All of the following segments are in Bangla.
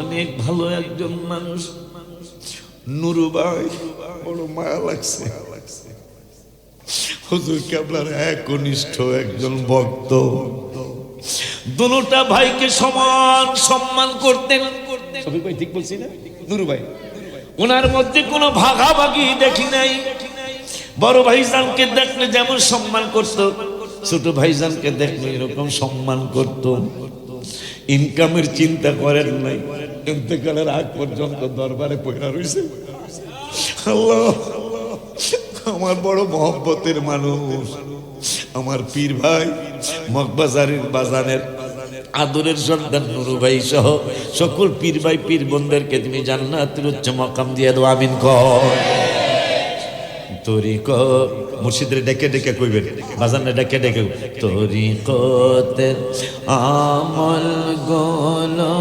অনেক ভালো একজন মানুষ। নুরু ভাই বড় মায়া লাগছে। হুজুর কেবলার একনিষ্ঠ একজন ভক্ত। দুটা ভাইকে সমান সম্মান করতেন। সবই ভাই ঠিক বলছি না? নুরু ভাই। ওনার মধ্যে কোনো ভাগাভাগি দেখি নাই। বড় ভাইজানকে দেখলে যেমন সম্মান করত ছোট ভাইজানকে দেখলে এরকম সম্মান করত। ইনকামের চিন্তা করেন নাই। ইন্তেকালের আগ পর্যন্ত দরবারে পয়রা রয়েছে আল্লাহ, আমার বড় মহব্বতের মানুষ, আমার পীর ভাই, মগবাজারের বাজানের আদরের সন্তান নুরু ভাই সহ সকল পীর ভাই, পীর বোনদেরকে তুমি জান্নাতের উচ্চ মকাম দিয়ে দাও, আমিন কর। তরিক মুর্শিদের ডেকে ডেকে কইবেন বাজানে ডেকে ডেকে তরিকতের আমল গোলো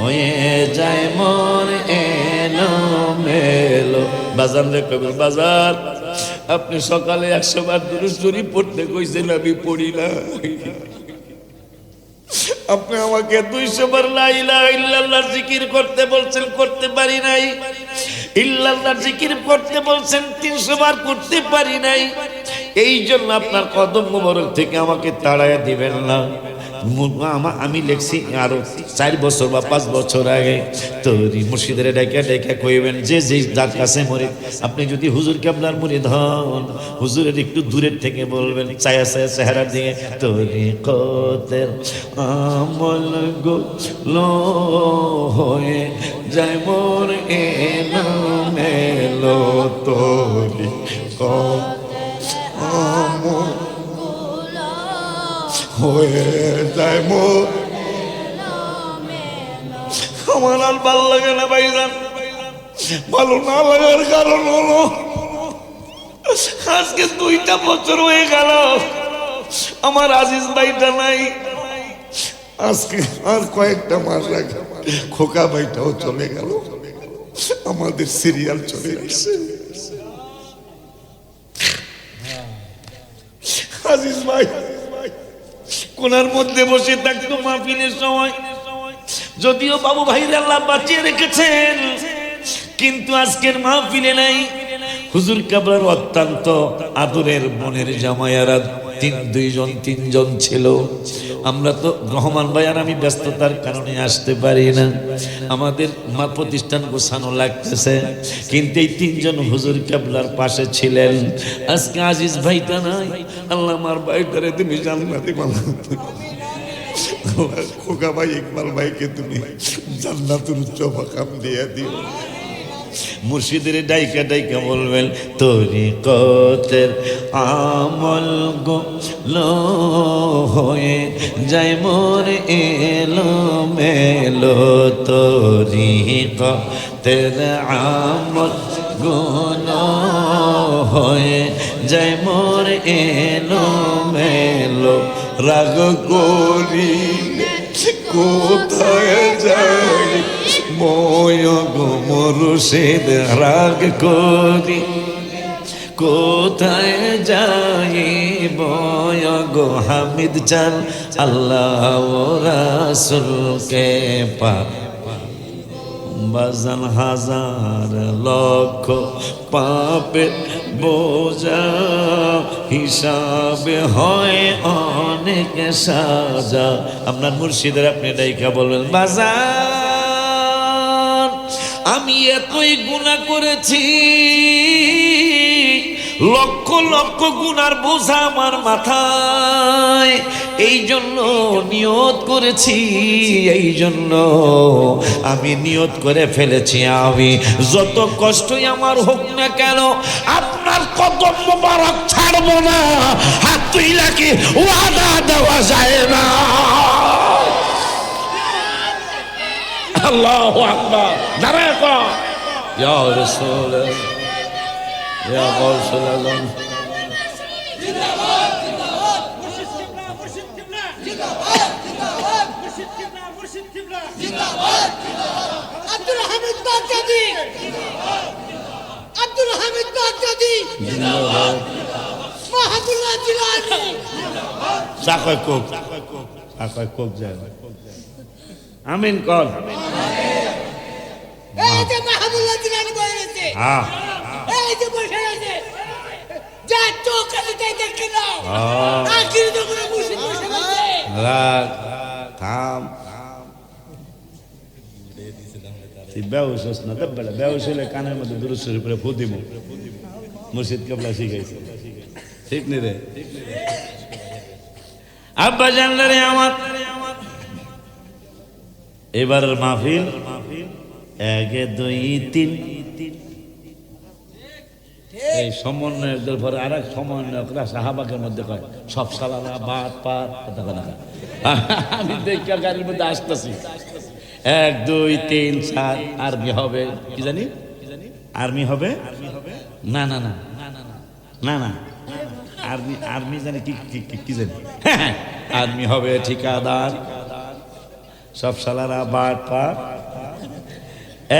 হয়ে যায় মন এলো মেলো বাজান রে কইবেন বাজার, আপনি সকালে একশো বার দুরুস্তরি পড়তে কইছেন, আমি পড়ি না আপনি আমাকে দুইশো বার ইল্লাল্লাহ জিকির করতে বলছেন, করতে পারি নাই। ইল্লাল্লাহ জিকির করতে বলছেন, তিনশো বার করতে পারি নাই। এই জন্য আপনার কদম মোবারক থেকে আমাকে তাড়াইয়া দিবেন না। আমা- লেখছি আরও চার বছর বা পাঁচ বছর আগে। তৈরি মুর্শিদের ডেকে ডেকে কইবেন, যে যে যার কাছে মরে আপনি যদি হুজুরকে আপনার মরে ধন হুজুরের একটু দূরের থেকে বলবেন ছায়া ছায়া চেহারার দিকে তৈরি কতের আমল গো লো হয়ে যায় মোর এলো মেলো তরি আমল আমার আর ভালো লাগে না ভাইজান। ভালো না লাগার কারণ হলো, আজকে দুইটা বছর হয়ে গেল, আমার আজিজ ভাইটা নাই। আজকে আর কয়েকটা মাস আগে খোকা ভাইটাও চলে গেল, আমাদের সিরিয়াল চলে গেছে। আজিজ ভাই কোনার মধ্যে বসে থাকতো মাহফিলের সময়। যদিও বাবু ভাইরা আল্লাহ বাঁচিয়ে রেখেছেন, কিন্তু আজকের মাহফিলে নাই। হুজুর কাবলার অত্যন্ত আদরের মনের জামায়ারা তিন, দুইজন, তিনজন ছিল। আমরা তো রহমান ভাই আর আমি ব্যস্ততার কারণে আসতে পারি না। আমাদের মা প্রতিষ্ঠান গোছানো লাগতেছে। কিন্তু এই তিনজন হুজুর কাবলার পাশে ছিলেন। আজকে আজিজ ভাইটা নাই। আল্লাহ আমার ভাইটারে তুমি জান্নাতি বানাতে খোকা ভাই ইকবাল ভাইকে তুমি জান্নাতুর উচ্চ মাকাম দিয়ে দিও। মুর্শিদের ডাইকা ডাইকা বলবেন তরি কতের আমল গো হয়ে যায় মোর এলো মেলো তরি কতের আমলগুলো হয়ে যাই মোর এলো মেলো রাগ করি কোথায় যাই মরুষেদ রাগ করি। কোথায় যাই বয় গো হামিদ চাল আল্লাহ রাসুলকে পা বাজান হাজার লক্ষ পাপের বোঝা হিসাবে হয় অনেক সাজা। আপনার মুর্শিদের আপনি ডাইকা বলবেন বাজার আমি এতই গুণা করেছি, লক্ষ লক্ষ গুণার বোঝা আমার মাথায়। এই জন্য নিয়ত করেছি, এই জন্য আমি নিয়ত করে ফেলেছি আমি। যত কষ্টই আমার হোক না কেন, আপনার কদম মোবারক ছাড়বো না। হাত তুই লাগে ওয়াদা আল্লাহ আকবার দাঁড়ায় কর ইয়া রাসূল ইয়া গাউসুল আজম আব্দুল হামিদ বাগদাদি আব্দুল হামিদ বাগদাদি মাহবুল্লাহ জিলানি চা কয় কোক চা কয় কোক যায় আমিন কল। এই যে মাহবুল্লাহ জিলানি বয়ে গেছে হ্যাঁ। এই যে বসে আছে যা চোখ আছে তাই দেখে নাও। আখির কোনো মুর্শিদ বসে গেছে রাগ থাম হস না দব্বেলা। বেউস হলে কানের মধ্যে দুরুদ শরীফ পরে ফু দিব মুর্শিদ কেবলা শিখাইছে। ঠিক নি রে? আব্বা জানলে রে আমার। এবারের মাহফিল একে, দুই, তিন। এই সমন্বয়কদের পরে আর এক সমন্বয়করা সাহাবাকের মধ্যে কয়, সব সালারা বাদ পাত আমি দেখি গাড়ির মধ্যে আসতেছি। এক, দুই, তিন, চার, আর্মি হবে। কি জানি? আর্মি হবে? না না না। না না। আর্মি আর্মি জানি কি, কি- কি- কি জানি? আর্মি হবে ঠিকাদার। সব সালারা বাদ পাত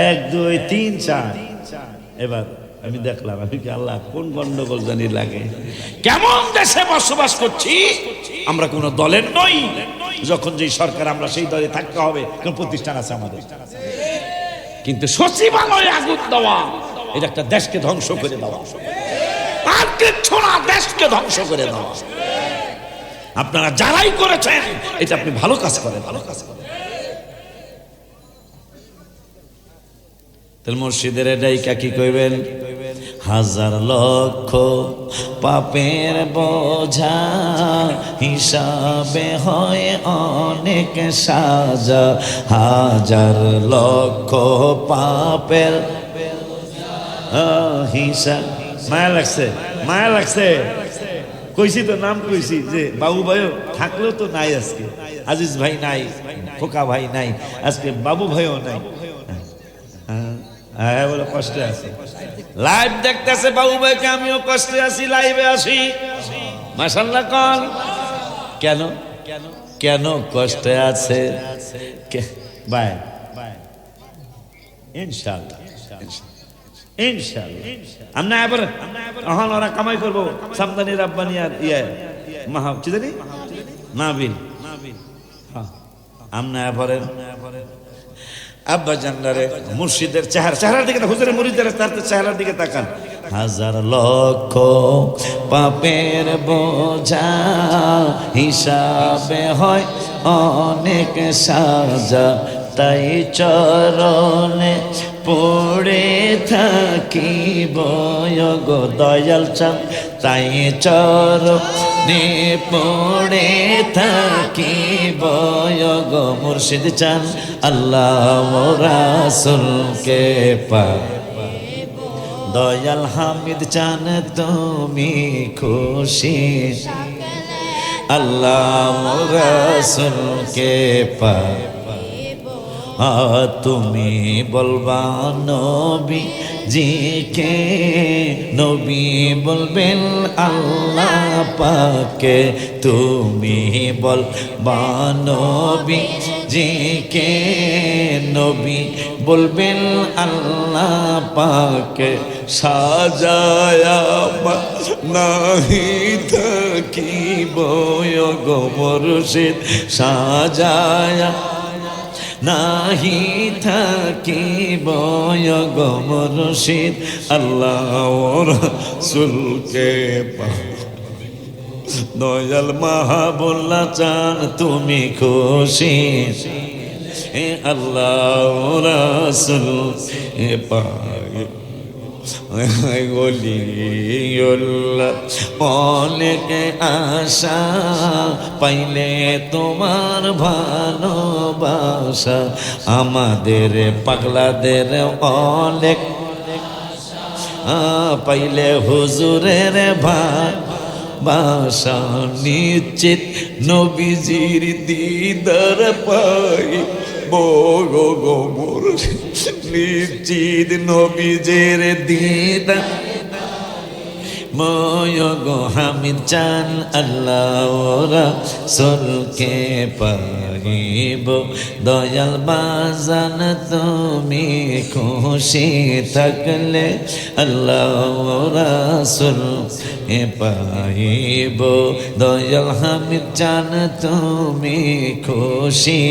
এক, দুই, তিন, চার। এবার আমি দেখলাম, আমি কি আল্লাহ কোন গন্ডগোল জানি লাগে। কেমন দেশে বসবাস করছি? আমরা কোন দলের নই। যখন যে সরকার, আমরা সেই দলে থাকতে হবে, কোন প্রতিষ্ঠান আছে আমাদের। কিন্তু সচিবালয় আগুন দেওয়া, এটা একটা দেশকে ধ্বংস করে দেওয়া। আর কিচ্ছু না, দেশকে ধ্বংস করে দেওয়া। আপনারা যারাই করেছেন, এটা আপনি ভালো কাজ করেন ভালো কাজ করেন। তাহলে মসজিদের ডাইকা কি কইবেন? হাজার লক্ষ পাপের বোঝা হিসাবে হয় অনেক সাজা। হাজার লক্ষ পাপের হিসাব মায়া লাগছে মায়া লাগছে। কইছি তো, নাম কইছি যে বাবু ভাই, থাকলেও তো নাই আজকে। আজিজ ভাই নাই, খোকা ভাই নাই। আজকে বাবু ভাইও নাই। হ্যাঁ, বলে কষ্টে আছে। লাইভ দেখতেছে বাবু ভাইকে আমিও কষ্টে আছি লাইভে আসি মাসাল্লাহ কন। কেন? কেন কষ্টে আছে? বাই ইনশাআল্লাহ ইনশাআল্লাহ। আমরা ওরা কামাই করব। সামদানি রাব্বানি আর ইয়ে। মাহা কি জানি? নাবিল। হ্যাঁ। আব্বা জান্নারে মুর্শিদের চেহারা। চেহারার দিকে হুজুরের মুরিদের তার চেহারার দিকে তাকান। হাজার লক্ষ পাপের বোঝা হিসাবে হয়, অনেক সাজা তাই চরণে পড়ে থাকি বয়গ দয়াল চাঁদ। তাই চরণে পড়ে থাকি বয়গ মুর্শিদ চান, আল্লাহ রাসুলকে পা দয়াল হামিদ চান, তুমি খুশি। আল্লাহ রাসুলকে পা তুমি বলবা নবী জিকে নবী বলবেন আল্লাহ পাকে। তুমি বল বলবা নবী জিকে নবী বলবেন আল্লাহ পাকে। সাজায়া নাহি থাকি বয়গ মুর্শিদ। সাজায়া নাহি থাকি বয়গ মুর্শিদ আল্লাহ সুলকে পা দয়াল মাহাবুল্লা চান তুমি খুশি। এ আল্লাহ রাসুল, এ পাই অনেক আশা পাইলে তোমার ভালোবাসা। আমাদের পাগলাদের অনেক পাইলে হুজুরের ভাই নিশ্চিত নবীজির দিদার পাই বগো গোমর নিশ্চিত নবীজের দিদার ময়গ হামিদ চান আল্লাহ সলকে পাইব দয়াল বাজান তুমি খুশি থাকলে আল্লাহ রাসুল এ পাইব দয়াল হামিদ চান তুমি খুশি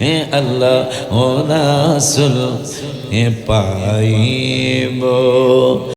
হে আল্লাহ ও রাসুল পাইব।